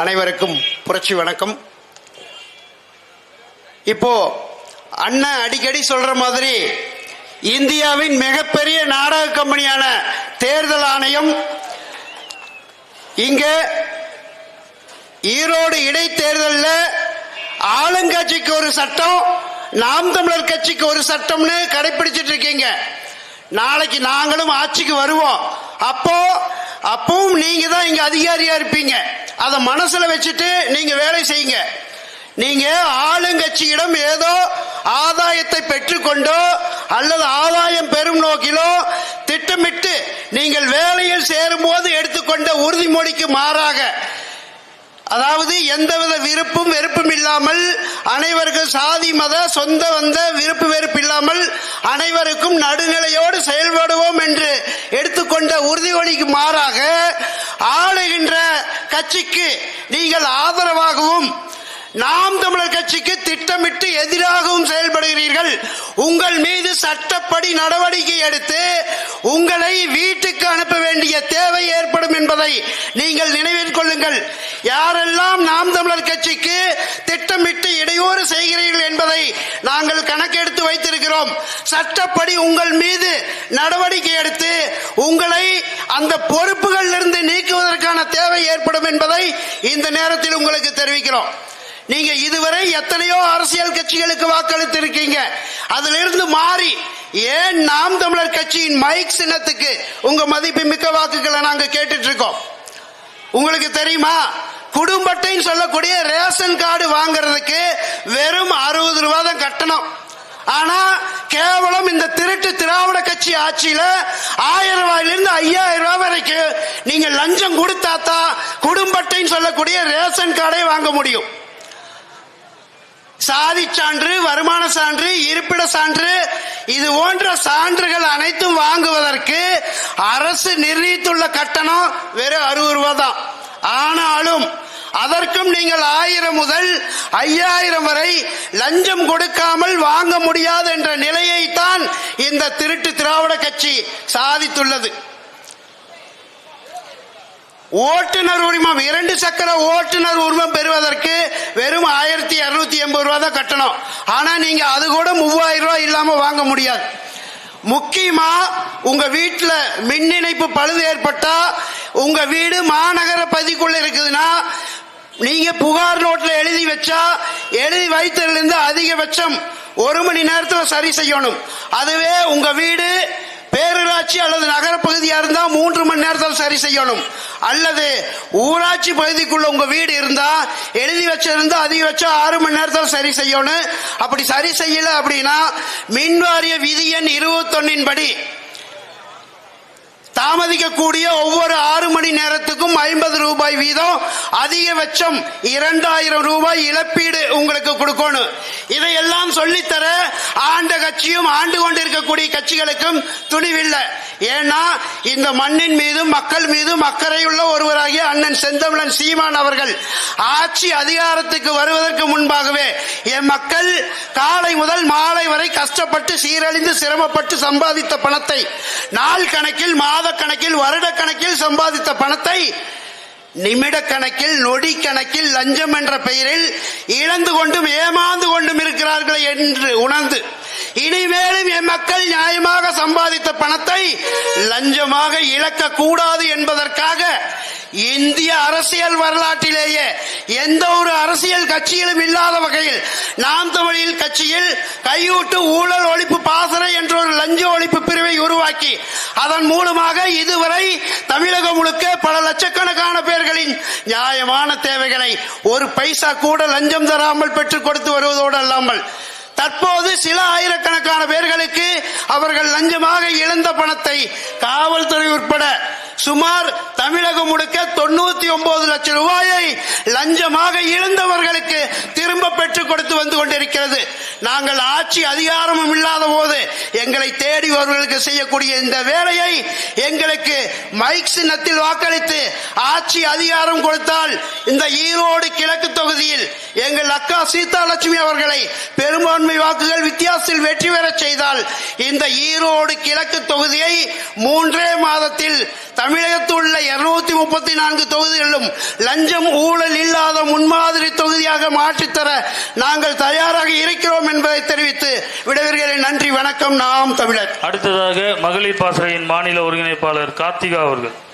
அனைவருக்கும் புரட்சி வணக்கம். இப்போ அண்ணன் அடிக்கடி சொல்ற மாதிரி இந்தியாவின் மிகப்பெரிய நாடக கம்பெனியான தேர்தல் ஆணையம் இங்க ஈரோடு இடைத்தேர்தலில் ஆளுங்கட்சிக்கு ஒரு சட்டம் நாம் தமிழர் கட்சிக்கு ஒரு சட்டம்னு கடைபிடிச்சிட்டு இருக்கீங்க. நாளைக்கு நாங்களும் ஆட்சிக்கு வருவோம். அப்போ அப்பவும் நீங்க தான் இங்க அதிகாரியா இருப்பீங்க. அதை மனசுல வச்சுட்டு நீங்க வேலை செய்யுங்க. நீங்க ஆளுங்கட்சியிடம் ஏதோ ஆதாயத்தை பெற்றுக்கொண்டோ அல்லது ஆதாயம் பெறும் நோக்கிலோ திட்டமிட்டு நீங்கள் வேலையில் சேரும் போது எடுத்துக்கொண்ட உறுதிமொழிக்கு மாறாக அதாவது எந்தவித விருப்பும் வெறுப்பும் இல்லாமல் அனைவருக்கும் சாதி மத சொந்த வந்த விருப்பு வெறுப்பு இல்லாமல் அனைவருக்கும் நடுநிலையோடு செயல்படுவோம் என்று எடுத்துக்கொண்ட உறுதிமொழிக்கு மாறாக ஆளுகின்ற கட்சிக்கு நீங்கள் ஆதரவாகவும் நாம் தமிழர் கட்சிக்கு திட்டமிட்டு எதிராகவும் செயல் உங்கள் மீது சட்டப்படி நடவடிக்கை எடுத்து உங்களை வீட்டுக்கு அனுப்ப வேண்டிய தேவை ஏற்படும் என்பதை நீங்கள் நினைவில் கொள்ளுங்கள். யாரெல்லாம் நாம் தமிழர் கட்சிக்கு திட்டமிட்டு இடையூறு செய்கிறீர்கள் என்பதை நாங்கள் கணக்கெடுத்து வைத்திருக்கிறோம். சட்டப்படி உங்கள் மீது நடவடிக்கை எடுத்து உங்களை அந்த பொறுப்புகளிலிருந்து நீக்குவதற்கான தேவை ஏற்படும் என்பதை இந்த நேரத்தில் உங்களுக்கு தெரிவிக்கிறோம். நீங்க இதுவரை எத்தனையோ அரசியல் கட்சிகளுக்கு வாக்களித்து இருக்கீங்க அதிலிருந்து மாறி ஏன் நாம் தமிழர் கட்சியின் மைக் சின்னத்துக்கு உங்க மதிப்பு மிக்க வாக்குகளை நாங்க கேட்டுட்டு இருக்கோம் உங்களுக்கு தெரியுமா? குடும்ப சொல்லக்கூடிய ரேஷன் கார்டு வாங்குறதுக்கு வெறும் அறுபது ரூபாய் தான் கட்டணம். ஆனா கேவலம் இந்த திருட்டு திராவிட கட்சி ஆட்சியில ஆயிரம் ரூபாயிலிருந்து ஐயாயிரம் ரூபாய் வரைக்கும் நீங்க லஞ்சம் கொடுத்தாதான் குடும்ப சொல்லக்கூடிய ரேஷன் கார்டை வாங்க முடியும். சாதி சான்று வருமான சான்று இருப்பிட சான்று இது போன்ற சான்றுகள் அனைத்தும் வாங்குவதற்கு அரசு நிர்ணயித்துள்ள கட்டணம் வெறும் அறுபது ரூபாய் தான் ஆனாலும் அதற்கும் நீங்கள் ஆயிரம் முதல் ஐயாயிரம் வரை லஞ்சம் கொடுக்காமல் வாங்க முடியாது என்ற நிலையைத்தான் இந்த திருட்டு திராவிட கட்சி சாதித்துள்ளது. ஓட்டுநர் உரிமம் இரண்டு சக்கர ஓட்டுநர் உரிமம் பெறுவதற்கு வெறும் ஆயிரத்தி இருநூத்தி எண்பது ரூபா தான் கட்டணும். ஆனா நீங்க அது கூட மூவாயிரம் ரூபாய் இல்லாம வாங்க முடியாது. முக்கியமா உங்க வீட்டில் மின் இணைப்பு பழுது ஏற்பட்டா உங்க வீடு மாநகர பகுதிக்குள்ள இருக்குதுன்னா நீங்க புகார் நோட்ல எழுதி வச்சா எழுதி வைத்ததுல இருந்து அதிகபட்சம் ஒரு மணி நேரத்தில் சரி செய்யணும். அதுவே உங்க வீடு பேரூராட்சி அல்லது நகரப்பகுதியா இருந்தா மூன்று மணி நேரத்தில் சரி செய்யணும். அல்லது ஊராட்சி பகுதிக்குள்ள உங்க வீடு இருந்தா எழுதி வச்சிருந்தா அதிகபட்சம் ஆறு மணி நேரத்தில் சரி செய்யணும். அப்படி சரி செய்யல அப்படின்னா மின் வாரிய விதி எண் இருபத்தொன்னின் படி தாமதிக்கக்கூடிய ஒவ்வொரு ஆறு மணி நேரத்துக்கும் ஐம்பது ரூபாய் வீதம் அதிகபட்சம் இரண்டாயிரம் ரூபாய் இழப்பீடு உங்களுக்கு கொடுக்கணும். இதையெல்லாம் சொல்லித்தர ஆண்ட கட்சியும் ஆண்டு கொண்டிருக்கக்கூடிய கட்சிகளுக்கும் துணிவில்லை. ஏன்னா இந்த மண்ணின் மீது மக்கள் மீது அக்கறையுள்ள ஒருவராகிய அண்ணன் செந்தமிழன் சீமான் அவர்கள் ஆட்சி அதிகாரத்துக்கு வருவதற்கு முன்பாகவே என் மக்கள் காலை முதல் மாலை வரை கஷ்டப்பட்டு சீரழிந்து சிரமப்பட்டு சம்பாதித்த பணத்தை நாள் கணக்கில் மாத கணக்கில் வருட கணக்கில் சம்பாதித்த பணத்தை நிமிட கணக்கில் நொடி கணக்கில் லஞ்சம் என்ற பெயரில் இழந்து கொண்டும் ஏமாந்து கொண்டும் இருக்கிறார்கள் என்று உணர்ந்து இனிமேலும் என் மக்கள் நியாயமாக சம்பாதித்த பணத்தை லஞ்சமாக இழக்க கூடாது என்பதற்காக இந்திய அரசியல் வரலாற்றிலேயே எந்த ஒரு அரசியல் கட்சியிலும் இல்லாத வகையில் நாம் தமிழில் கட்சியில் கையூட்டு ஊழல் ஒழிப்பு பாசறை என்ற ஒரு லஞ்ச ஒழிப்பு பிரிவை உருவாக்கி அதன் மூலமாக இதுவரை தமிழகம் முழுக்க பல லட்சக்கணக்கான பேர்களின் நியாயமான தேவைகளை ஒரு பைசா கூட லஞ்சம் தராமல் பெற்றுக் கொடுத்து வருவதோடு அல்லாமல் தற்போது சில ஆயிரக்கணக்கான பேர்களுக்கு அவர்கள் லஞ்சமாக இழந்த பணத்தை காவல்துறை உட்பட சுமார் தமிழகம் முழுக்க தொண்ணூத்தி ஒன்பது லட்சம் ரூபாயை லஞ்சமாக இழந்தவர்களுக்கு திரும்ப பெற்றுக் கொடுத்து வந்து கொண்டிருக்கிறது. நாங்கள் ஆட்சி அதிகாரமும் இல்லாத போது எங்களை தேடி வருவர்களுக்கு செய்யக்கூடிய இந்த வேலையை எங்களுக்கு மைக் சின்னத்தில் வாக்களித்து ஆட்சி அதிகாரம் கொடுத்தால் இந்த ஈரோடு கிழக்கு தொகுதியில் எங்கள் அக்கா சீதாலட்சுமி அவர்களை பெரும்பான்மை வாக்குகள் வித்தியாசத்தில் வெற்றி பெறச் செய்தால் இந்த ஈரோடு கிழக்கு தொகுதியை மூன்றே மாதத்தில் தமிழகத்தில் உள்ள இருநூத்தி முப்பத்தி நான்கு தொகுதிகளிலும் லஞ்சம் ஊழல் இல்லாத முன்மாதிரி தொகுதியாக மாற்றித்தர நாங்கள் தயாராக இருக்கிறோம் என்பதை தெரிவித்து விடைபெறுகிறேன். நன்றி வணக்கம். நாம் தமிழர். அடுத்ததாக மகளிர் பாசறையின் மாநில ஒருங்கிணைப்பாளர் கார்த்திகா அவர்கள்.